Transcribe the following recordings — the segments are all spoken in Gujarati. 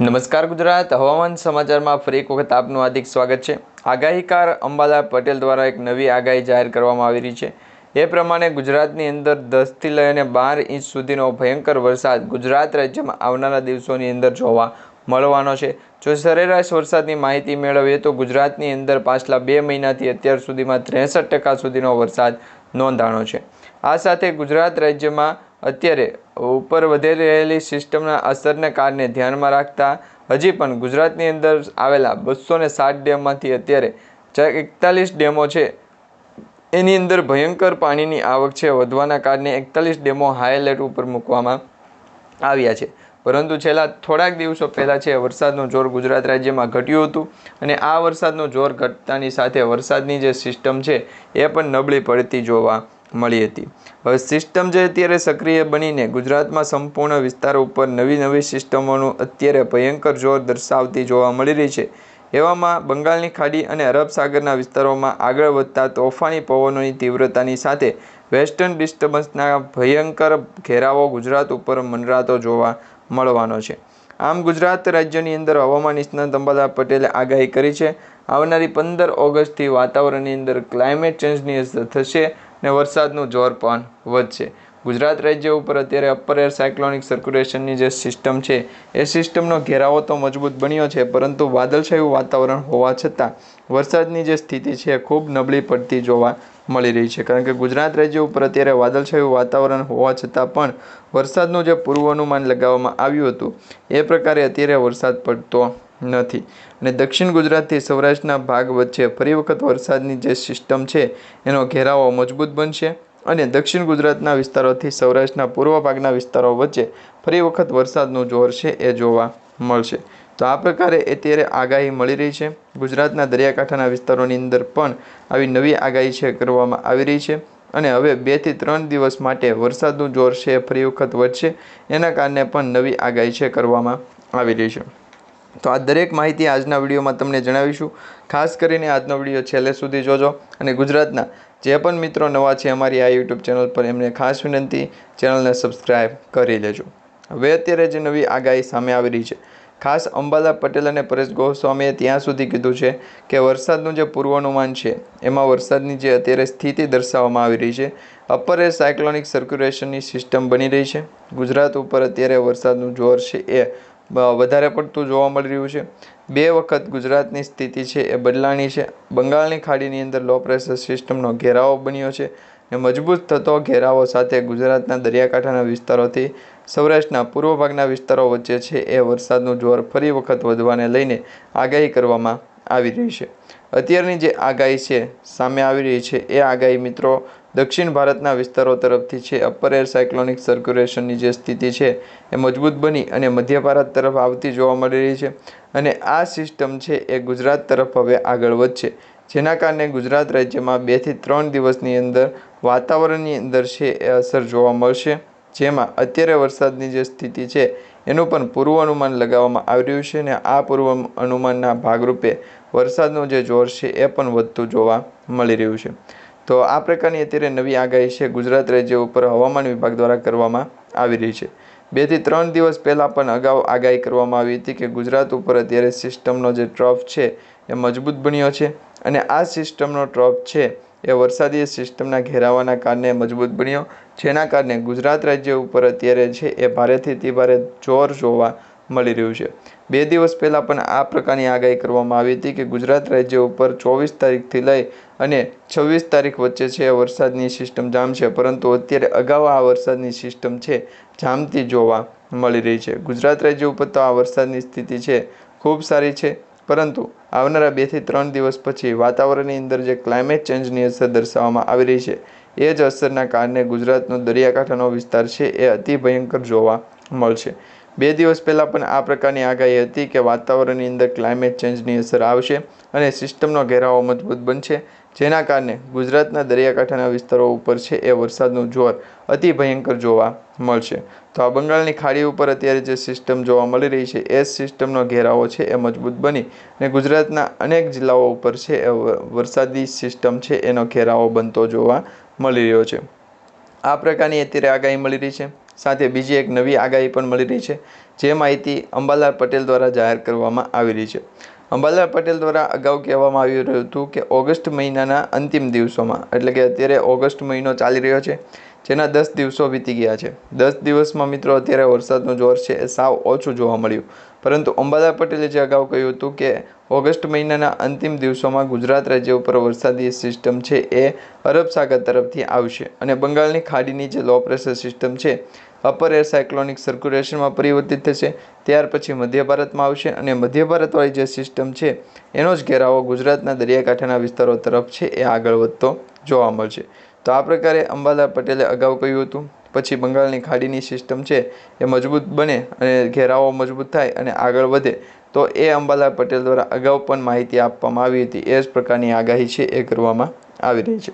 નમસ્કાર ગુજરાત. હવામાન સમાચારમાં ફરી એક વખત આપનું હાર્દિક સ્વાગત છે. આગાહીકાર અંબાલા પટેલ દ્વારા એક નવી આગાહી જાહેર કરવામાં આવી રહી છે. એ પ્રમાણે ગુજરાતની અંદર દસથી લઈને બાર ઇંચ સુધીનો ભયંકર વરસાદ ગુજરાત રાજ્યમાં આવનારા દિવસોની અંદર જોવા મળવાનો છે. જો સરેરાશ વરસાદની માહિતી મેળવીએ તો ગુજરાતની અંદર પાછલા બે મહિનાથી અત્યાર સુધીમાં ત્રેસઠ ટકા સુધીનો વરસાદ નોંધાણો છે. આ સાથે ગુજરાત રાજ્યમાં અત્યારે ઉપર વધી રહેલી સિસ્ટમના અસરને કારણે ધ્યાનમાં રાખતા હજી પણ ગુજરાતની અંદર આવેલા બસો ને સાત ડેમમાંથી અત્યારે ચાર એકતાલીસ ડેમો છે. એની અંદર ભયંકર પાણીની આવક છે. વધવાના કારણે એકતાલીસ ડેમો હાઈ એલર્ટ ઉપર મૂકવામાં આવ્યા છે. પરંતુ છેલ્લા થોડાક દિવસો પહેલાં છે, વરસાદનું જોર ગુજરાત રાજ્યમાં ઘટ્યું હતું અને આ વરસાદનું જોર ઘટતાની સાથે વરસાદની જે સિસ્ટમ છે, એ પણ નબળી પડતી જોવા મળી હતી. હવે સિસ્ટમ જે અત્યારે સક્રિય બનીને ગુજરાતમાં સંપૂર્ણ વિસ્તાર ઉપર નવી નવી સિસ્ટમોનું અત્યારે ભયંકર જોર દર્શાવતી જોવા મળી રહી છે. એવામાં બંગાળની ખાડી અને અરબ સાગરના વિસ્તારોમાં આગળ વધતા તોફાની પવનોની તીવ્રતાની સાથે વેસ્ટર્ન ડિસ્ટર્બન્સના ભયંકર ઘેરાવો ગુજરાત ઉપર મંડરાતો જોવા મળવાનો છે. આમ ગુજરાત રાજ્યની અંદર હવામાન નિષ્ણાત અંબાલા પટેલે આગાહી કરી છે. આવનારી પંદર ઓગસ્ટથી વાતાવરણની અંદર ક્લાઇમેટ ચેન્જની અસર થશે. ને વરસાદનું જોર પણ વધશે. ગુજરાત રાજ્ય ઉપર અત્યારે અપર એર સાયક્લોનિક સર્ક્યુલેશનની જે સિસ્ટમ છે, એ સિસ્ટમનો ઘેરાવો તો મજબૂત બન્યો છે, પરંતુ વાદળછાયું વાતાવરણ હોવા છતાં વરસાદની જે સ્થિતિ છે ખૂબ નબળી પડતી જોવા મળી રહી છે. કારણ કે ગુજરાત રાજ્ય ઉપર અત્યારે વાદળછાયું વાતાવરણ હોવા છતાં પણ વરસાદનું જે પૂર્વાનુમાન લગાવવામાં આવ્યું હતું, એ પ્રકારે અત્યારે વરસાદ પડતો નથી. અને દક્ષિણ ગુજરાતથી સૌરાષ્ટ્રના ભાગ વચ્ચે ફરી વખત વરસાદની જે સિસ્ટમ છે, એનો ઘેરાવો મજબૂત બનશે અને દક્ષિણ ગુજરાતના વિસ્તારોથી સૌરાષ્ટ્રના પૂર્વ ભાગના વિસ્તારો વચ્ચે ફરી વખત વરસાદનું જોર છે એ જોવા મળશે. તો આ પ્રકારે અત્યારે આગાહી મળી રહી છે. ગુજરાતના દરિયાકાંઠાના વિસ્તારોની અંદર પણ આવી નવી આગાહી છે કરવામાં આવી રહી છે અને હવે બેથી ત્રણ દિવસ માટે વરસાદનું જોર છે ફરી વખત વધશે. એના કારણે પણ નવી આગાહી છે કરવામાં આવી રહી છે. તો આ દરેક માહિતી આજના વિડીયોમાં તમને જણાવીશું. ખાસ કરીને આજનો વીડિયો છેલ્લે સુધી જોજો અને ગુજરાતના જે પણ મિત્રો નવા છે અમારી આ યુટ્યુબ ચેનલ પર એમને ખાસ વિનંતી, ચેનલને સબસ્ક્રાઈબ કરી લેજો. હવે અત્યારે જે નવી આગાહી સામે આવી રહી છે. ખાસ અંબાલા પટેલ અને પરેશ ગોસ્વામીએ ત્યાં સુધી કીધું છે કે વરસાદનું જે પૂર્વાનુમાન છે, એમાં વરસાદની જે અત્યારે સ્થિતિ દર્શાવવામાં આવી રહી છે અપર એ સાયક્લોનિક સર્ક્યુલેશનની સિસ્ટમ બની રહી છે. ગુજરાત ઉપર અત્યારે વરસાદનું જોર છે એ વધારે પડતું જોવા મળી રહ્યું છે. બે વખત ગુજરાતની સ્થિતિ છે એ બદલાણી છે. બંગાળની ખાડીની અંદર લો પ્રેશર સિસ્ટમનો ઘેરાવો બન્યો છે ને મજબૂત થતો ઘેરાવો સાથે ગુજરાતના દરિયાકાંઠાના વિસ્તારોથી સૌરાષ્ટ્રના પૂર્વ ભાગના વિસ્તારો વચ્ચે છે એ વરસાદનું જોર ફરી વખત વધવાને લઈને આગાહી કરવામાં આવી રહી છે. અત્યારની જે આગાહી છે, સામે આવી રહી છે. એ આગાહી મિત્રો દક્ષિણ ભારતના વિસ્તારો તરફથી છે. અપર એર સાયક્લોનિક સર્ક્યુલેશનની જે સ્થિતિ છે, એ મજબૂત બની અને મધ્ય ભારત તરફ આવતી જોવા મળી રહી છે અને આ સિસ્ટમ છે, એ ગુજરાત તરફ હવે આગળ વધશે. જેના કારણે ગુજરાત રાજ્યમાં બેથી ત્રણ દિવસની અંદર વાતાવરણની અંદર છે, એ અસર જોવા મળશે. જેમાં અત્યારે વરસાદની જે સ્થિતિ છે એનું પણ પૂર્વ અનુમાન લગાવવામાં આવી રહ્યું છે અને આ પૂર્વ અનુમાનના ભાગરૂપે વરસાદનું જે જોર છે એ પણ વધતું જોવા મળી રહ્યું છે. તો આ પ્રકારની અત્યારે નવી આગાહી છે ગુજરાત રાજ્ય ઉપર હવામાન વિભાગ દ્વારા કરવામાં આવી રહી છે. બેથી ત્રણ દિવસ પહેલાં પણ અગાઉ આગાહી કરવામાં આવી હતી કે ગુજરાત ઉપર અત્યારે સિસ્ટમનો જે ટ્રફ છે એ મજબૂત બન્યો છે અને આ સિસ્ટમનો ટ્રફ છે એ વરસાદી સિસ્ટમના ઘેરાવાના કારણે મજબૂત બન્યો જેના કારણે ગુજરાત રાજ્ય ઉપર અત્યારે છે એ ભારેથી અતિ ભારે જોર જોવા મળી રહ્યું છે. બે દિવસ પહેલાં પણ આ પ્રકારની આગાહી કરવામાં આવી હતી કે ગુજરાત રાજ્ય ઉપર ચોવીસ તારીખથી લઈ અને છવ્વીસ તારીખ વચ્ચે છે વરસાદની સિસ્ટમ જામશે પરંતુ અત્યારે અગાઉ આ વરસાદની સિસ્ટમ છે જામતી જોવા મળી રહી છે. ગુજરાત રાજ્ય ઉપર તો આ વરસાદની સ્થિતિ છે ખૂબ સારી છે, પરંતુ આવનારા બેથી ત્રણ દિવસ પછી વાતાવરણની અંદર જે ક્લાઇમેટ ચેન્જની અસર દર્શાવવામાં આવી રહી છે એ જ અસરના કારણે ગુજરાતનો દરિયાકાંઠાનો વિસ્તાર છે એ અતિ ભયંકર જોવા મળશે. બે દિવસ પહેલાં પણ આ પ્રકારની આગાહી હતી કે વાતાવરણની અંદર ક્લાઇમેટ ચેન્જની અસર આવશે અને સિસ્ટમનો ઘેરાવો મજબૂત બનશે, જેના કારણે ગુજરાતના દરિયાકાંઠાના વિસ્તારો ઉપર છે એ વરસાદનું જોર અતિ ભયંકર જોવા મળશે. તો આ બંગાળની ખાડી ઉપર અત્યારે જે સિસ્ટમ જોવા મળી રહી છે, એ સિસ્ટમનો ઘેરાવો છે એ મજબૂત બની અને ગુજરાતના અનેક જિલ્લાઓ ઉપર છે એ વરસાદી સિસ્ટમ છે એનો ઘેરાવો બનતો જોવા મળી રહ્યો છે. આ પ્રકારની અત્યારે આગાહી મળી રહી છે. સાથે બીજી એક નવી આગાહી પણ મળી રહી છે, જે માહિતી અંબાલાલ પટેલ દ્વારા જાહેર કરવામાં આવી રહી છે. અંબાલાલ પટેલ દ્વારા અગાઉ કહેવામાં આવી રહ્યું હતું કે ઓગસ્ટ મહિનાના અંતિમ દિવસોમાં, એટલે કે અત્યારે ઓગસ્ટ મહિનો ચાલી રહ્યો છે જેના દસ દિવસો વીતી ગયા છે. દસ દિવસમાં મિત્રો અત્યારે વરસાદનું જોર છે એ સાવ ઓછું જોવા મળ્યું. પરંતુ અંબાદા પટેલે જે અગાઉ કહ્યું હતું કે ઓગસ્ટ મહિનાના અંતિમ દિવસોમાં ગુજરાત રાજ્ય ઉપર વરસાદી સિસ્ટમ છે એ અરબ સાગર તરફથી આવશે અને બંગાળની ખાડીની જે લો પ્રેશર સિસ્ટમ છે અપર એર સાયક્લોનિક સર્ક્યુલેશનમાં પરિવર્તિત થશે. ત્યાર પછી મધ્ય ભારતમાં આવશે અને મધ્ય ભારતવાળી જે સિસ્ટમ છે, એનો જ ઘેરાવો ગુજરાતના દરિયાકાંઠાના વિસ્તારો તરફ છે એ આગળ વધતો જોવા મળશે. તો આ પ્રકારે અંબાલાલ પટેલે અગાઉ કહ્યું હતું, પછી બંગાળની ખાડીની સિસ્ટમ છે એ મજબૂત બને અને ઘેરાવો મજબૂત થાય અને આગળ વધે, તો એ અંબાલાલ પટેલ દ્વારા અગાઉ પણ માહિતી આપવામાં આવી હતી. એ જ પ્રકારની આગાહી છે એ કરવામાં આવી રહી છે.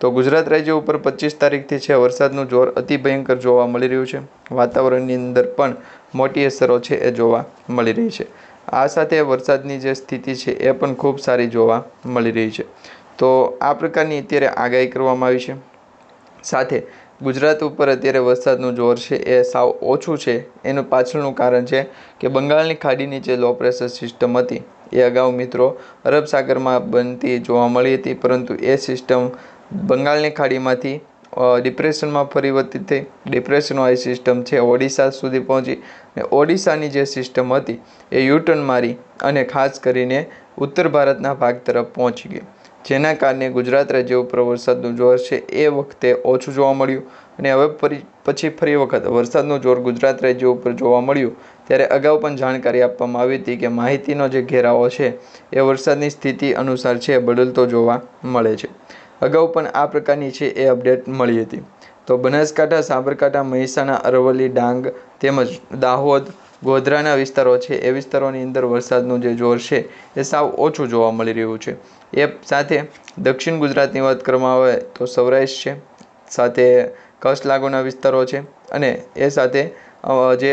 તો ગુજરાત રાજ્ય ઉપર પચીસ તારીખથી છે વરસાદનું જોર અતિ ભયંકર જોવા મળી રહ્યું છે. વાતાવરણની અંદર પણ મોટી અસરો છે એ જોવા મળી રહી છે. આ સાથે વરસાદની જે સ્થિતિ છે એ પણ ખૂબ સારી જોવા મળી રહી છે. તો આ પ્રકારની અત્યારે આગાહી કરવામાં આવી છે. સાથે ગુજરાત ઉપર અત્યારે વરસાદનું જોર છે, એ સાવ ઓછું છે. એનું પાછળનું કારણ છે કે બંગાળની ખાડીની જે લો પ્રેશર સિસ્ટમ હતી, એ અગાઉ મિત્રો અરબ સાગરમાં બનતી જોવા મળી હતી, પરંતુ એ સિસ્ટમ બંગાળની ખાડીમાંથી ડિપ્રેશનમાં પરિવર્તિત થઈ. ડિપ્રેશનવાળી સિસ્ટમ છે ઓડિશા સુધી પહોંચી અને ઓડિશાની જે સિસ્ટમ હતી, એ યુટર્ન મારી અને ખાસ કરીને ઉત્તર ભારતના ભાગ તરફ પહોંચી ગઈ. જેના કારણે ગુજરાત રાજ્ય ઉપર વરસાદનું જોર છે એ વખતે ઓછું જોવા મળ્યું અને હવે ફરી, પછી ફરી વખત વરસાદનું જોર ગુજરાત રાજ્ય ઉપર જોવા મળ્યું. ત્યારે અગાઉ પણ જાણકારી આપવામાં આવી હતી કે માહિતીનો જે ઘેરાવો છે એ વરસાદની સ્થિતિ અનુસાર છે, બદલતો જોવા મળે છે. અગાઉ પણ આ પ્રકારની છે એ અપડેટ મળી હતી. તો બનાસકાંઠા, સાબરકાંઠા, મહેસાણા, અરવલ્લી, ડાંગ તેમજ દાહોદ ગોધરાના વિસ્તારો છે. એ વિસ્તારોની અંદર વરસાદનું જે જોર છે, એ સાવ ઓછું જોવા મળી રહ્યું છે. એ સાથે દક્ષિણ ગુજરાતની વાત કરવામાં આવે તો સૌરાષ્ટ્ર છે, સાથે કચ્છ લાગુના વિસ્તારો છે અને એ સાથે જે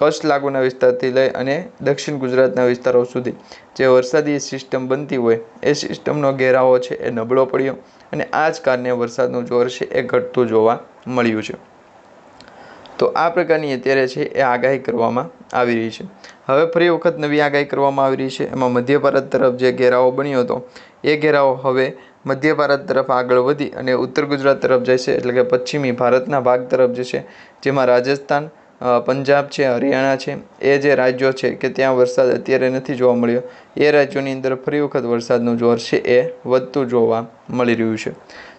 કચ્છ લાગુના વિસ્તારથી લઈ અને દક્ષિણ ગુજરાતના વિસ્તારો સુધી જે વરસાદી સિસ્ટમ બનતી હોય, એ સિસ્ટમનો ઘેરાવો છે, એ નબળો પડ્યો અને આ જ કારણે વરસાદનું જોર છે, એ ઘટતું જોવા મળ્યું છે. તો આ પ્રકારની અત્યારે છે, એ આગાહી કરવામાં આવી રહી છે. હવે ફરી વખત નવી આગાહી કરવામાં આવી રહી છે. એમાં મધ્ય ભારત તરફ જે ઘેરાવો બન્યો હતો, એ ઘેરાવો હવે મધ્ય ભારત તરફ આગળ વધી અને ઉત્તર ગુજરાત તરફ જશે એટલે કે પશ્ચિમી ભારતના ભાગ તરફ જશે, જેમાં રાજસ્થાન પંજાબ છે, હરિયાણા છે, એ જે રાજ્યો છે કે ત્યાં વરસાદ અત્યારે નથી જોવા મળ્યો, એ રાજ્યોની અંદર ફરી વખત વરસાદનું જોર છે એ વધતું જોવા મળી રહ્યું છે.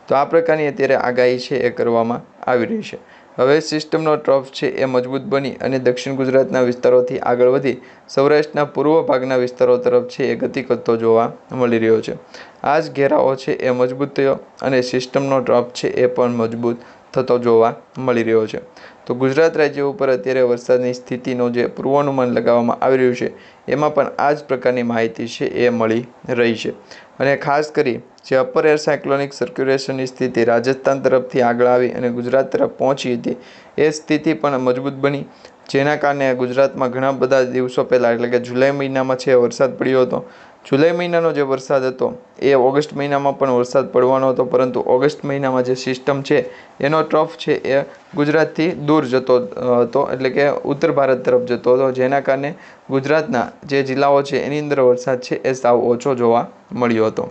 તો આ પ્રકારની અત્યારે આગાહી છે એ કરવામાં આવી રહી છે. હવે સિસ્ટમનો ટ્રફ છે એ મજબૂત બની અને દક્ષિણ ગુજરાતના વિસ્તારોથી આગળ વધી સૌરાષ્ટ્રના પૂર્વ ભાગના વિસ્તારો તરફ છે એ ગતિ કરતો જોવા મળી રહ્યો છે. આ જ ઘેરાવો છે એ મજબૂત થયો અને સિસ્ટમનો ટ્રફ છે એ પણ મજબૂત થતો જોવા મળી રહ્યો છે. તો ગુજરાત રાજ્ય ઉપર અત્યારે વરસાદની સ્થિતિનો જે પૂર્વાનુમાન લગાવવામાં આવી રહ્યું છે, એમાં પણ આ જ પ્રકારની માહિતી છે એ મળી રહી છે. અને ખાસ કરી જે અપર એર સાયક્લોનિક સર્ક્યુલેશનની સ્થિતિ રાજસ્થાન તરફથી આગળ આવી અને ગુજરાત તરફ પહોંચી હતી. એ સ્થિતિ પણ મજબૂત બની. જેના કારણે ગુજરાતમાં ઘણા બધા દિવસો પહેલાં, એટલે કે જુલાઈ મહિનામાં છે વરસાદ પડ્યો હતો, જુલાઈ મહિનાનો જે વરસાદ હતો, એ ઓગસ્ટ મહિનામાં પણ વરસાદ પડવાનો હતો, પરંતુ ઓગસ્ટ મહિનામાં જે સિસ્ટમ છે, એનો ટ્રફ છે, એ ગુજરાતથી દૂર જતો હતો, એટલે કે ઉત્તર ભારત તરફ જતો હતો. જેના કારણે ગુજરાતના જે જિલ્લાઓ છે, એની અંદર વરસાદ છે, એ સાવ ઓછો જોવા મળ્યો હતો.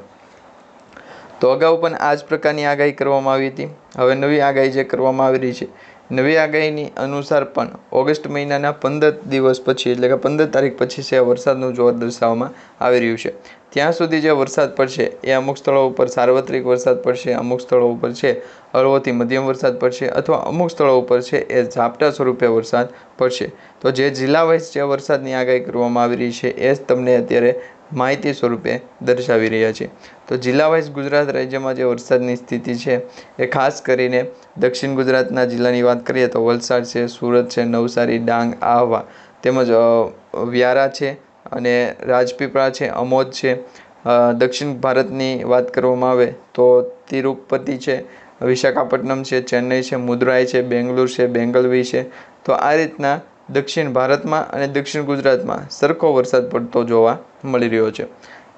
તો અગાઉ પણ આ જ પ્રકારની આગાહી કરવામાં આવી હતી. હવે નવી આગાહી જે કરવામાં આવી રહી છે, નવી આગાહીની અનુસાર પણ ઓગસ્ટ મહિનાના પંદર દિવસ પછી એટલે કે પંદર તારીખ પછી છે વરસાદનું જોર દર્શાવવામાં આવી રહ્યું છે. ત્યાં સુધી જે વરસાદ પડશે એ અમુક સ્થળો ઉપર સાર્વત્રિક વરસાદ પડશે, અમુક સ્થળો ઉપર છે હળવોથી મધ્યમ વરસાદ પડશે અથવા અમુક સ્થળો ઉપર છે એ ઝાપટા સ્વરૂપે વરસાદ પડશે. તો જે જિલ્લા વાઇઝ જે વરસાદની આગાહી કરવામાં આવી રહી છે એ જ તમને અત્યારે માહિતી સ્વરૂપે દર્શાવી રહ્યા છે. તો જિલ્લા વાઇઝ ગુજરાત રાજ્યમાં જે વરસાદની સ્થિતિ છે, એ ખાસ કરીને દક્ષિણ ગુજરાતના જિલ્લાની વાત કરીએ તો વલસાડ છે, સુરત છે, નવસારી, ડાંગ, આહવા તેમજ વ્યારા છે અને રાજપીપળા છે, અમોદ છે. દક્ષિણ ભારતની વાત કરવામાં આવે તો તિરુપતિ છે, વિશાખાપટ્ટનમ છે, ચેન્નઈ છે મુદ્રાઈ છે, બેંગ્લોર છે, બેંગલવી છે. તો આ રીતના દક્ષિણ ભારતમાં અને દક્ષિણ ગુજરાતમાં સરખો વરસાદ પડતો જોવા મળી રહ્યો છે.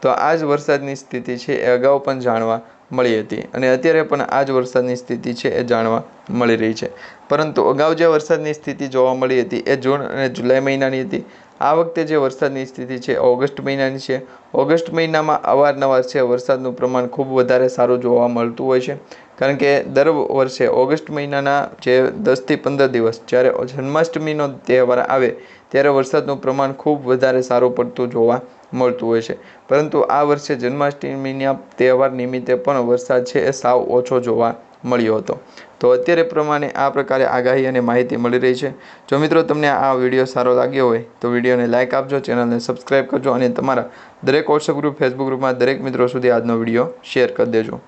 તો આ જ વરસાદની સ્થિતિ છે એ અગાઉ પણ જાણવા મળી હતી અને અત્યારે પણ આ જ વરસાદની સ્થિતિ છે એ જાણવા મળી રહી છે. પરંતુ અગાઉ જે વરસાદની સ્થિતિ જોવા મળી હતી એ જૂન અને જુલાઈ મહિનાની હતી આ વખતે જે વરસાદની સ્થિતિ છે, ઓગસ્ટ મહિનાની છે. ઓગસ્ટ મહિનામાં અવારનવાર છે, વરસાદનું પ્રમાણ ખૂબ વધારે સારું જોવા મળતું હોય છે. કારણ કે દર વર્ષે ઓગસ્ટ મહિનાના જે દસથી પંદર દિવસ જ્યારે જન્માષ્ટમીનો તહેવાર આવે, ત્યારે વરસાદનું પ્રમાણ ખૂબ વધારે સારું પડતું જોવા મળતું હોય છે. પરંતુ આ વર્ષે જન્માષ્ટમીના તહેવાર નિમિત્તે પણ વરસાદ છે એ સાવ ઓછો જોવા મળ્યો હતો. તો અત્યારે પ્રમાણે આ પ્રકારે આગાહી અને માહિતી મળી રહી છે. જો મિત્રો તમને આ વીડિયો સારો લાગ્યો હોય, તો વિડીયોને લાઇક આપજો, ચેનલને સબસ્ક્રાઈબ કરજો અને તમારા દરેક વોટ્સઅપ ગ્રુપ ફેસબુક ગ્રુપમાં દરેક મિત્રો સુધી આજનો વીડિયો શેર કરી દેજો.